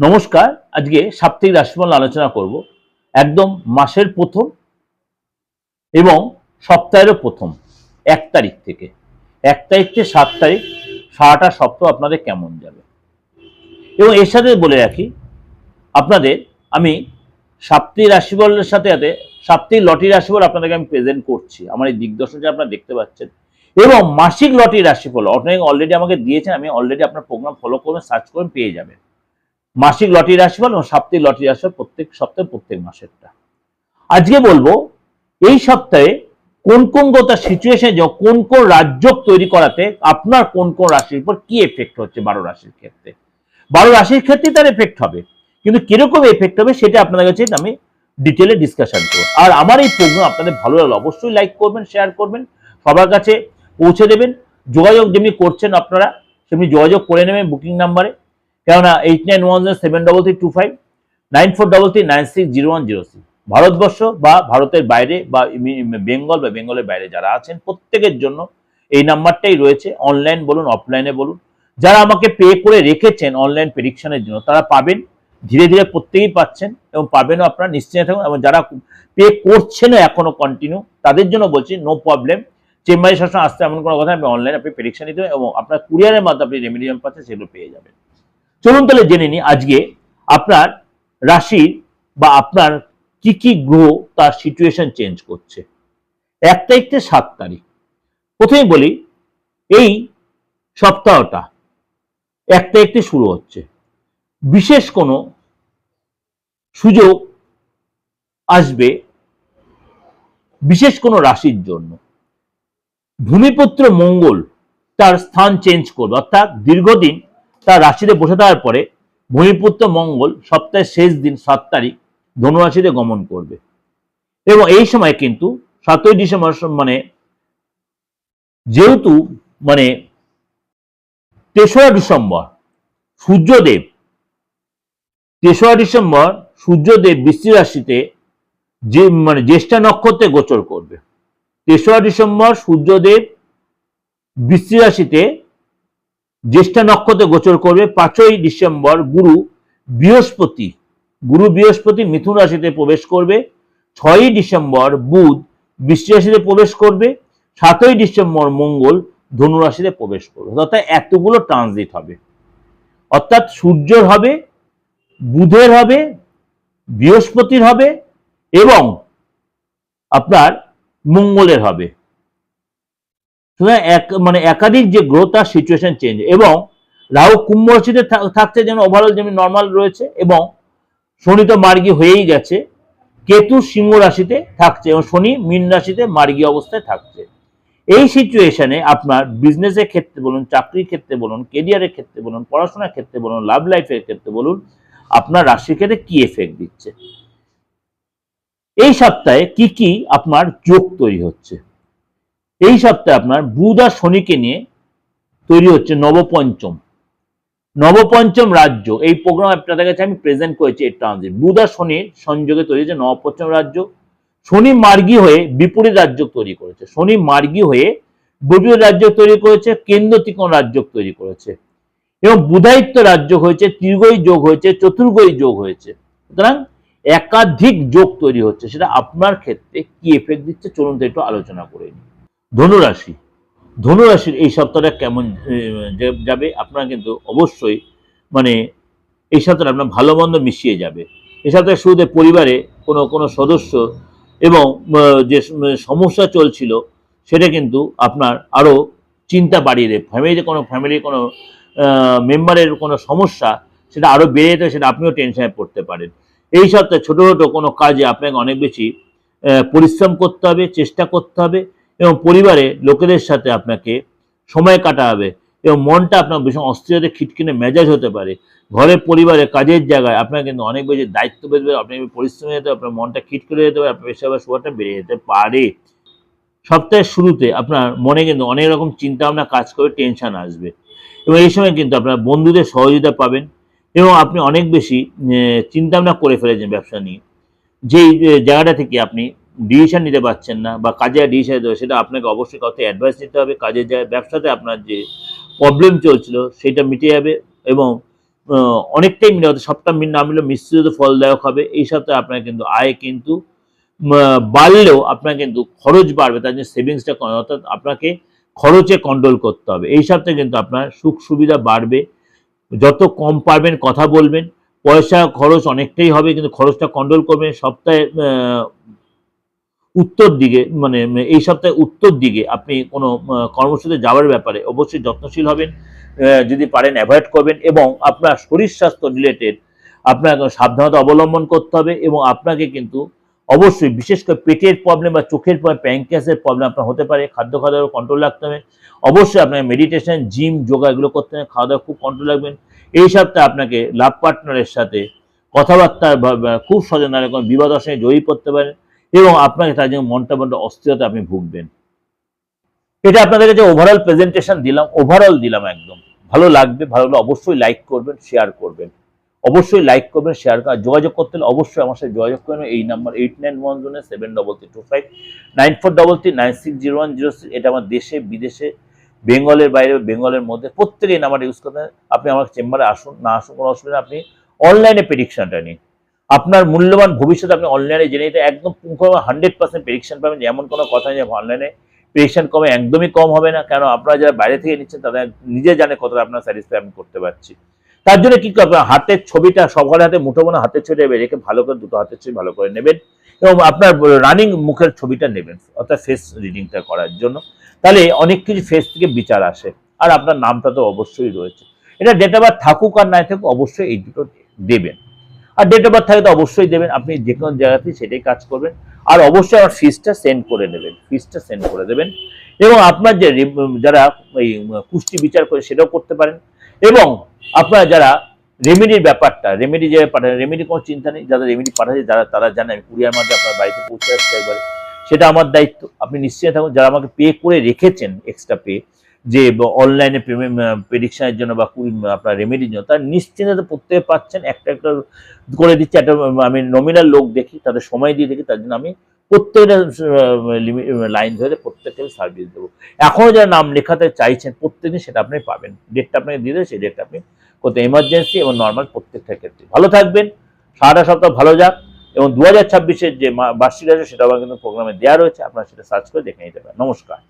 নমস্কার, আজকে সাপ্তাহিক রাশিফল আলোচনা করব। একদম মাসের প্রথম এবং সপ্তাহেরও প্রথম, এক তারিখ থেকে। এক তারিখ থেকে সাত তারিখ, সারাটা সপ্তাহ আপনাদের কেমন যাবে? এবং এর সাথে বলে রাখি, আপনাদের আমি সাপ্তাহিক রাশিফলের সাথে সাথে সাপ্তাহিক লটি রাশিফল আপনাদেরকে আমি প্রেজেন্ট করছি। আমার এই দিগদর্শন আপনারা দেখতে পাচ্ছেন। এবং মাসিক লটি রাশিফল অনেক অলরেডি আমাকে দিয়েছেন, আমি অলরেডি আপনার প্রোগ্রাম ফলো করবেন সার্চ করবেন, পেয়ে যাবেন। মাসিক লটারি রাশিফল এবং সাপ্তাহিক লটারি রাশিফল প্রত্যেক সপ্তাহে, প্রত্যেক মাসেরটা। আজকে বলব, এই সপ্তাহে কোন কোন গোটা সিচুয়েশন কোন কোন রাজ্য তৈরি করাতে আপনার কোন কোন রাশির উপর কি এফেক্ট হচ্ছে বারো রাশির ক্ষেত্রে? বারো রাশির ক্ষেত্রে তার এফেক্ট হবে। কিন্তু কীরকম এফেক্ট হবে সেটা আপনাদের কাছে আমি ডিটেলে ডিসকাশন করব। আর আমার এই প্রোগ্রাম আপনাদের ভালো লাগল অবশ্যই লাইক করবেন শেয়ার করবেন, সবার কাছে পৌঁছে দেবেন। যোগাযোগ যেমনি করছেন আপনারা, সেমনি যোগাযোগ করে নেবেন বুকিং নাম্বারে কেননা eight nine one zero seven double three two five nine four double three nine six zero one zero six Bharatvarsha বা ভারতের বাইরে বা বেঙ্গল বা বেঙ্গলের বাইরে যারা আছেন, প্রত্যেকের জন্য এই নাম্বারটাই রয়েছে। অনলাইন বলুন অফলাইনে বলুন। যারা আমাকে পে করে রেখেছেন অনলাইন প্রেডিকশনের জন্য, তারা পাবেন। ধীরে ধীরে প্রত্যেকেই পাচ্ছেন এবং পাবেনও আপনারা নিশ্চিন্ত থাকুন। এবং যারা পে করছেনও এখনও কন্টিনিউ তাদের জন্য বলছি নো প্রবলেম চেম্বারে সবসময় আসতে এমন কোনো কথা আমি অনলাইন আপনি প্রেডিকশন হবে এবং আপনার কুরিয়ারের মাধ্যমে আপনি রেমিডিয়াম পাচ্ছেন, সেগুলো পেয়ে যাবেন। চলুন তাহলে জেনে নিই আজকে আপনার রাশির বা আপনার কি কি গ্রহ তার সিচুয়েশন চেঞ্জ করছে। এক তারিখ থেকে সাত তারিখ। প্রথমে বলি, এই সপ্তাহটা এক তারিখ থেকে শুরু হচ্ছে। বিশেষ কোনো সুযোগ আসবে বিশেষ কোনো রাশির জন্য। ভূমিপুত্র মঙ্গল তার স্থান চেঞ্জ করবে, অর্থাৎ দীর্ঘদিন তার রাশিতে বসে থাকার পরে ভূমিপুত্র মঙ্গল সপ্তাহের শেষ দিন সাত তারিখ ধনুরাশিতে গমন করবে। এবং এই সময় কিন্তু সাতই ডিসেম্বর মানে যেহেতু মানে তেসরা ডিসেম্বর সূর্যদেব, তেসরা ডিসেম্বর সূর্যদেব বৃষ্টি রাশিতে যে মানে জ্যেষ্ঠা নক্ষত্রে গোচর করবে। তেসরা ডিসেম্বর সূর্যদেব বৃষ্টি রাশিতে জ্যেষ্ঠা নক্ষত্রে গোচর করবে পাঁচই ডিসেম্বর গুরু বৃহস্পতি। গুরু বৃহস্পতি মিথুন রাশিতে প্রবেশ করবে। ছয়ই ডিসেম্বর বুধ বৃষ্টি রাশিতে প্রবেশ করবে। সাতই ডিসেম্বর মঙ্গল ধনু রাশিতে প্রবেশ করবে। অর্থাৎ এতগুলো ট্রানজিট হবে। অর্থাৎ সূর্যের হবে, বুধের হবে, বৃহস্পতির হবে এবং আপনার মঙ্গলের হবে। সুতরাং এক মানে একাধিক যে গ্রোথ আর সিচুয়েশন চেঞ্জ এবং রাহু কুম্ভ রাশিতে থাকছে যেন ওভারঅল যেমন নর্মাল রয়েছে, এবং শনি তো মার্গী হয়েই গেছে, কেতু সিংহ রাশিতে থাকছে, এবং শনি মীন রাশিতে মার্গী অবস্থায় থাকছে। এই সিচুয়েশনে আপনার বিজনেসের ক্ষেত্রে বলুন, চাকরির ক্ষেত্রে বলুন কেরিয়ারের ক্ষেত্রে বলুন, পড়াশোনার ক্ষেত্রে বলুন লাভ লাইফের ক্ষেত্রে বলুন, আপনার রাশির ক্ষেত্রে কি এফেক্ট দিচ্ছে? এই সপ্তাহে কি কি আপনার যোগ তৈরি হচ্ছে? এই সপ্তাহে আপনার বুধ আর শনিকে নিয়ে তৈরি হচ্ছে নবপঞ্চম। নবপঞ্চম রাজ্য, এই প্রোগ্রাম আপনাদের কাছে আমি প্রেজেন্ট করেছি এই ট্রানজিট বুধ আর শনির সংযোগে তৈরি হচ্ছে নবপঞ্চম রাজ্য। শনি মার্গী হয়ে বিপরীত রাজ্য তৈরি করেছে। শনি মার্গী হয়ে বিপরীত রাজ্য তৈরি করেছে, কেন্দ্র ত্রিকোণ রাজ্য তৈরি করেছে। এবং বুধায়িত্ব রাজ্য হয়েছে ত্রিগই যোগ হয়েছে চতুর্গই যোগ হয়েছে। সুতরাং একাধিক যোগ তৈরি হচ্ছে। সেটা আপনার ক্ষেত্রে কি এফেক্ট দিচ্ছে? চলুন তো একটু আলোচনা করে নিই। ধনুরাশি। ধনুরাশির এই সপ্তাহটা কেমন যাবে আপনারা কিন্তু অবশ্যই মানে এই সপ্তাহে আপনার ভালো মন্দ মিশিয়ে যাবে। এই সপ্তাহে শুরুতে পরিবারে কোনো কোনো সদস্য এবং যে সমস্যা চলছিল সেটা কিন্তু আপনার আরও চিন্তা বাড়িয়ে দেবে। ফ্যামিলিতে কোনো, ফ্যামিলির কোনো মেম্বারের কোনো সমস্যা সেটা আরও বেড়ে যেতে সেটা আপনিও টেনশনে পড়তে পারেন। এই সপ্তাহে ছোটো ছোটো কোনো কাজে আপনাকে অনেক বেশি পরিশ্রম করতে হবে, চেষ্টা করতে হবে এবং পরিবারে লোকেদের সাথে আপনাকে সময় কাটা হবে এবং মনটা আপনার ভীষণ অস্থিরতে খিটখিনে মেজাজ হতে পারে। ঘরের পরিবারে কাজের জায়গায় আপনার কিন্তু অনেক বেশি দায়িত্ব বেঁধে আপনি পরিশ্রমী হবে, আপনার মনটা খিটখিটে যেতে পারে আপনার পেশাবার সুগারটা বেড়ে যেতে পারে। সপ্তাহের শুরুতে আপনার মনে কিন্তু অনেক রকম চিন্তা ভাবনা কাজ করে টেনশন আসবে। এবং এই সময় কিন্তু আপনার বন্ধুদের সহযোগিতা পাবেন এবং আপনি অনেক বেশি চিন্তা ভাবনা করে ফেলেছেন ব্যবসা নিয়ে। যেই জায়গাটা থেকে আপনি ডিসিশন নিতে পারছেন না বা কাজে ডিসিশন নিতে সেটা আপনাকে অবশ্যই কাউকে অ্যাডভাইস নিতে হবে। কাজের জায়গায় ব্যবসাতে আপনার যে প্রবলেম চলছিল, সেটা মিটে যাবে এবং অনেকটাই মিলে হতে সপ্তাহ মিল না মিলে মিশ্রিত ফলদায়ক হবে। এই সপ্তাহে আপনার কিন্তু আয় কিন্তু বাড়লেও আপনার কিন্তু খরচ বাড়বে, তার জন্য সেভিংসটা অর্থাৎ আপনাকে খরচে কন্ট্রোল করতে হবে। এই সপ্তাহে কিন্তু আপনার সুখ সুবিধা বাড়বে। যত কম পারবেন কথা বলবেন। পয়সা খরচ অনেকটাই হবে, কিন্তু খরচটা কন্ট্রোল করবেন। সপ্তাহে উত্তর দিকে মানে এই সপ্তাহে উত্তর দিকে আপনি কোনো কর্মসূচিতে যাওয়ার ব্যাপারে অবশ্যই যত্নশীল হবেন যদি পারেন অ্যাভয়েড করবেন এবং আপনার শরীর স্বাস্থ্য রিলেটেড আপনাকে সাবধানতা অবলম্বন করতে হবে এবং আপনাকে কিন্তু অবশ্যই বিশেষ করে পেটের প্রবলেম বা চোখের প্যাঙ্কিয়াসের প্রবলেম আপনার হতে পারে, খাদ্য খাওয়া দাওয়া কন্ট্রোল রাখতে হবে, অবশ্যই আপনাকে মেডিটেশন জিম যোগা এগুলো করতে হবে, খাওয়া দাওয়া খুব কন্ট্রোল রাখবেন, এই সপ্তাহে আপনাকে লাভ পার্টনারের সাথে কথাবার্তা খুব সহজে নানা রকম বিবাদ অসঙ্গে জয়ী করতে পারেন এবং আপনাকে তার জন্য মনটা মনটা অস্থিরতা আপনি ভুগবেন। এটা আপনাদের কাছে ওভারঅল প্রেজেন্টেশন দিলাম ওভারঅল দিলাম একদম। ভালো লাগবে, ভালো লাগলে অবশ্যই লাইক করবেন শেয়ার করবেন। অবশ্যই লাইক করবেন শেয়ার করা। যোগাযোগ করতে হলে অবশ্যই আমার সাথে যোগাযোগ করবেন। এই number eight nine one zero seven double three two five nine four double three nine six zero one zero six এটা আমার দেশে, বিদেশে, বেঙ্গলের বাইরে, বেঙ্গলের মধ্যে প্রত্যেকে এই নাম্বারটা ইউজ করতে। আপনি আমার চেম্বারে আসুন, না আসুন কোনো অসুবিধা। আপনি অনলাইনে প্রেডিকশনটা নিন। আপনার মূল্যবান ভবিষ্যৎ আপনি অনলাইনে জেনে নিতে একদম হান্ড্রেড পার্সেন্ট প্রেডিকশন পাবেন এমন কোনো কথা নেই অনলাইনে প্রেডিকশন কমে একদমই কম হবে না। কেন? আপনারা যারা বাইরে থেকে নিচ্ছেন তাদের নিজে জানে কতটা আপনার স্যাটিসফাই আমি করতে পারছি। তার জন্য কি করবেন হাতের ছবিটা সকালে হাতে, মুঠো মনে হাতের ছবিটা রেখে ভালো করে দুটো হাতের ছবি ভালো করে নেবেন এবং আপনার রানিং মুখের ছবিটা নেবেন, অর্থাৎ ফেস রিডিংটা করার জন্য। তাহলে অনেক কিছু ফেস থেকে বিচার আসে। আর আপনার নামটা তো অবশ্যই রয়েছে। এটা ডেট বার্থ থাকুক আর নাই থাকুক অবশ্যই এই দুটো দেবেন। আর ডেট অফ বার্থ থাকে তো অবশ্যই দেবেন। আপনি যে কোনো জায়গাতেই সেটাই কাজ করবেন। আর অবশ্যই আমার ফিজটা সেন্ড করে নেবেন ফিজটা সেন্ড করে দেবেন। এবং আপনার যে যারা এই কুষ্টি বিচার করে সেটাও করতে পারেন। এবং আপনার যারা রেমেডির ব্যাপারটা রেমেডি যে পাঠান রেমেডি কোনো চিন্তা নেই। যারা রেমেডি পাঠাচ্ছে যারা তারা জানেন। কুরিয়ার মাধ্যমে আপনার বাড়িতে পৌঁছে আসছে একবারে। সেটা আমার দায়িত্ব। আপনি নিশ্চয়ই থাকুন, যারা আমাকে পে করে রেখেছেন এক্সট্রা পে যে অনলাইনে পেমেন্ট প্রেডিকশনের জন্য বা আপনার রেমেডির জন্য, তারা নিশ্চিন্তে প্রত্যেকে পাচ্ছেন, একটা একটা করে দিচ্ছি, একটা, আমি নমিনাল লোক দেখি, তাদের সময় দিয়ে দেখি, তার জন্য আমি প্রত্যেকটা লাইন ধরে প্রত্যেককে সার্ভিস দেবো। এখনও যারা নাম লেখাতে চাইছেন, প্রত্যেকদিন সেটা আপনি পাবেন। ডেটটা আপনাকে দিয়ে দেবে, সেই ডেটটা আপনি করতে এমার্জেন্সি এবং নর্মাল প্রত্যেকটা ক্ষেত্রে। ভালো থাকবেন, সারাটা সপ্তাহ ভালো যাক। এবং দু হাজার যে বার্ষিক আছে সেটা আমার কিন্তু প্রোগ্রামে দেওয়া রয়েছে, আপনারা সেটা সার্চ করে দেখে নিতে পারেন। নমস্কার।